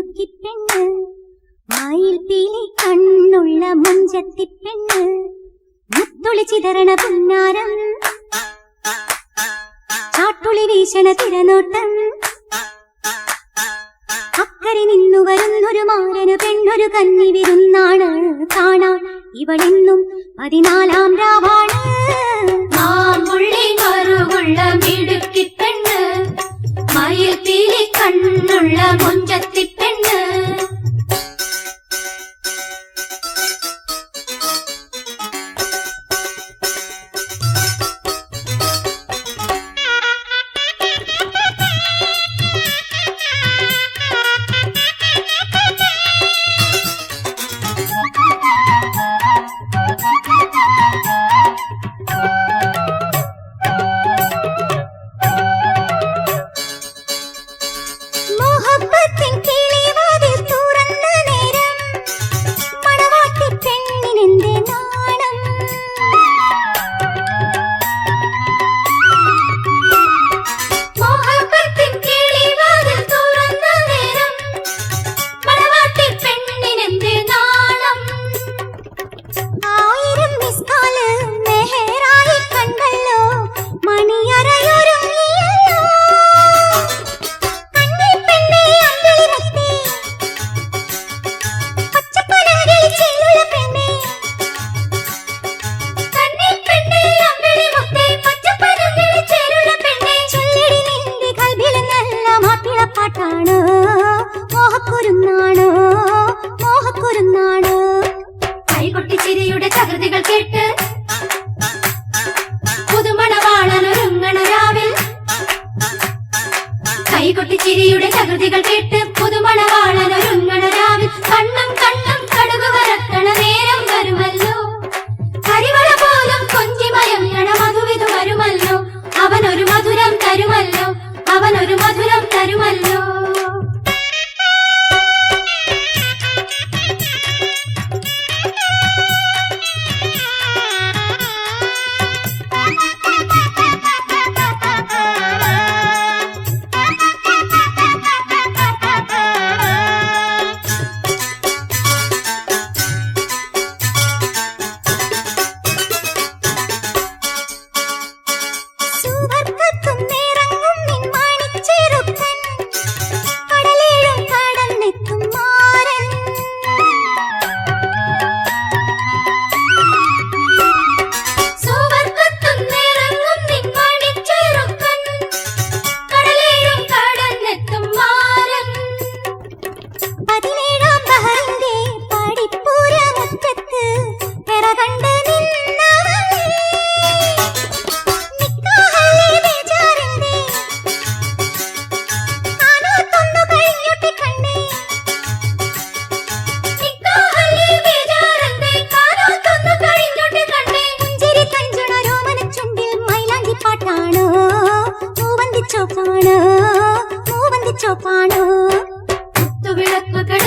മിടുക്കിപ്പെണ്ണ് വായിൽ പീലി കണ്ണുള്ള മുഞ്ചത്തിപ്പെണ്ണ് മുത്തുളി ചിതറണ പുന്നാരം ചാട്ടുളി വീശണ തിരനോട്ടം അക്കരെ നിന്നു വരുന്നൊരു മാരന് പെണ്ണൊരു കന്നി വിരുന്നാണ് കാണാൻ ഇവളെന്നും പതിനാലാം രാവാണ് മയിൽ പീലി കണ്ണുള്ള മുഞ്ചത്തിപ്പെണ്ണ് തകൃതികൾ കേട്ട് പുതുമണവാളനൊരുങ്ങണ രാവിൽ. കൈകൊട്ടിച്ചിരിയുടെ ചകൃതികൾ കേട്ട് പുതുമണവാളനൊരുങ്ങണ രാവിൽ. കണ്ണും കണ്ണും കടുകു വരത്തണ നേരം വരുമല്ലോ. കരിവള പോലും കൊഞ്ചിമയങ്ങണ മധുവിധു വരുമല്ലോ. അവനൊരു മധുരം തരുമല്ലോ. അവനൊരു മധുരം തരുമല്ലോ. വിളക്കുകൾ